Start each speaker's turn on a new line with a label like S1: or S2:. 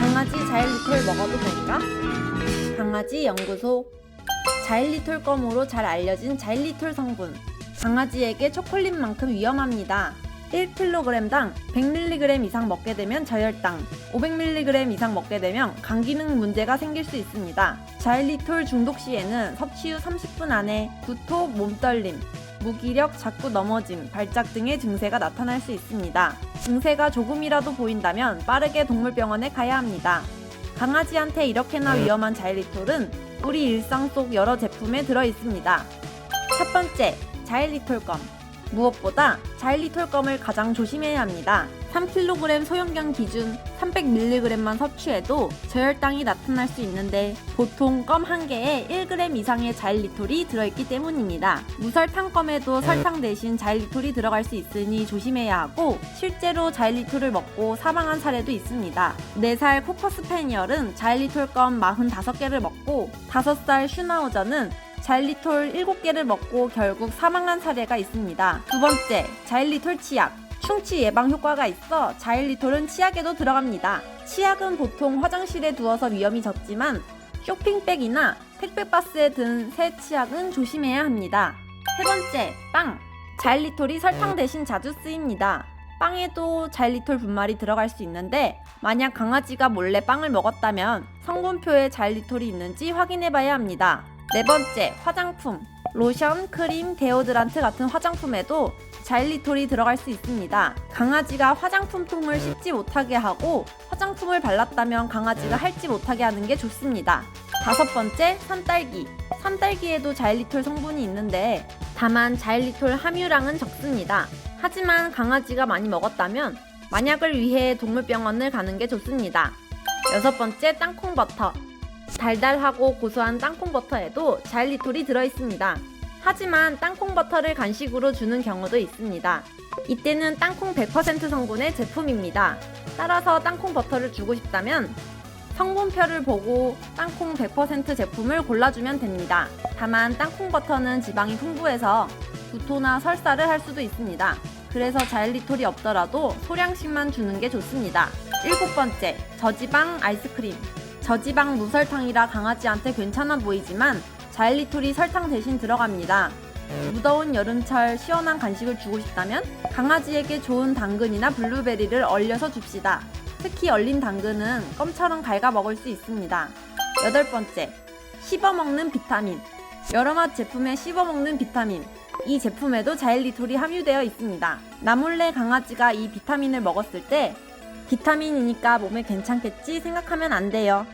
S1: 강아지 자일리톨 먹어도 될까? 강아지 연구소 자일리톨 껌으로 잘 알려진 자일리톨 성분 강아지에게 초콜릿만큼 위험합니다. 1kg당 100mg 이상 먹게 되면 저혈당, 500mg 이상 먹게 되면 간 기능 문제가 생길 수 있습니다. 자일리톨 중독 시에는 섭취 후 30분 안에 구토, 몸떨림, 무기력, 자꾸 넘어짐, 발작 등의 증세가 나타날 수 있습니다. 증세가 조금이라도 보인다면 빠르게 동물병원에 가야 합니다. 강아지한테 이렇게나 위험한 자일리톨은 우리 일상 속 여러 제품에 들어 있습니다. 첫 번째, 자일리톨 껌. 무엇보다 자일리톨 껌을 가장 조심해야 합니다. 3kg 소형견 기준 300mg만 섭취해도 저혈당이 나타날 수 있는데 보통 껌 한 개에 1g 이상의 자일리톨이 들어있기 때문입니다. 무설탕 껌에도 설탕 대신 자일리톨이 들어갈 수 있으니 조심해야 하고 실제로 자일리톨을 먹고 사망한 사례도 있습니다. 4살 코커스 패니얼은 자일리톨 껌 45개를 먹고 5살 슈나우저는 자일리톨 7개를 먹고 결국 사망한 사례가 있습니다. 두 번째, 자일리톨 치약. 충치 예방 효과가 있어 자일리톨은 치약에도 들어갑니다. 치약은 보통 화장실에 두어서 위험이 적지만 쇼핑백이나 택배박스에 든 새 치약은 조심해야 합니다. 세 번째, 빵. 자일리톨이 설탕 대신 자주 쓰입니다. 빵에도 자일리톨 분말이 들어갈 수 있는데 만약 강아지가 몰래 빵을 먹었다면 성분표에 자일리톨이 있는지 확인해 봐야 합니다. 네 번째, 화장품. 로션, 크림, 데오드란트 같은 화장품에도 자일리톨이 들어갈 수 있습니다. 강아지가 화장품 통을 씹지 못하게 하고 화장품을 발랐다면 강아지가 핥지 못하게 하는 게 좋습니다. 다섯 번째, 산딸기. 산딸기에도 자일리톨 성분이 있는데 다만 자일리톨 함유량은 적습니다. 하지만 강아지가 많이 먹었다면 만약을 위해 동물병원을 가는 게 좋습니다. 여섯 번째, 땅콩 버터. 달달하고 고소한 땅콩 버터에도 자일리톨이 들어있습니다. 하지만 땅콩 버터를 간식으로 주는 경우도 있습니다. 이때는 땅콩 100% 성분의 제품입니다. 따라서 땅콩 버터를 주고 싶다면 성분표를 보고 땅콩 100% 제품을 골라주면 됩니다. 다만 땅콩 버터는 지방이 풍부해서 구토나 설사를 할 수도 있습니다. 그래서 자일리톨이 없더라도 소량씩만 주는 게 좋습니다. 일곱 번째, 저지방 아이스크림. 저지방 무설탕이라 강아지한테 괜찮아 보이지만 자일리톨이 설탕 대신 들어갑니다. 무더운 여름철 시원한 간식을 주고 싶다면 강아지에게 좋은 당근이나 블루베리를 얼려서 줍시다. 특히 얼린 당근은 껌처럼 갉아 먹을 수 있습니다. 여덟 번째, 씹어 먹는 비타민. 여러 맛 제품에 씹어 먹는 비타민. 이 제품에도 자일리톨이 함유되어 있습니다. 나 몰래 강아지가 이 비타민을 먹었을 때 비타민이니까 몸에 괜찮겠지 생각하면 안 돼요.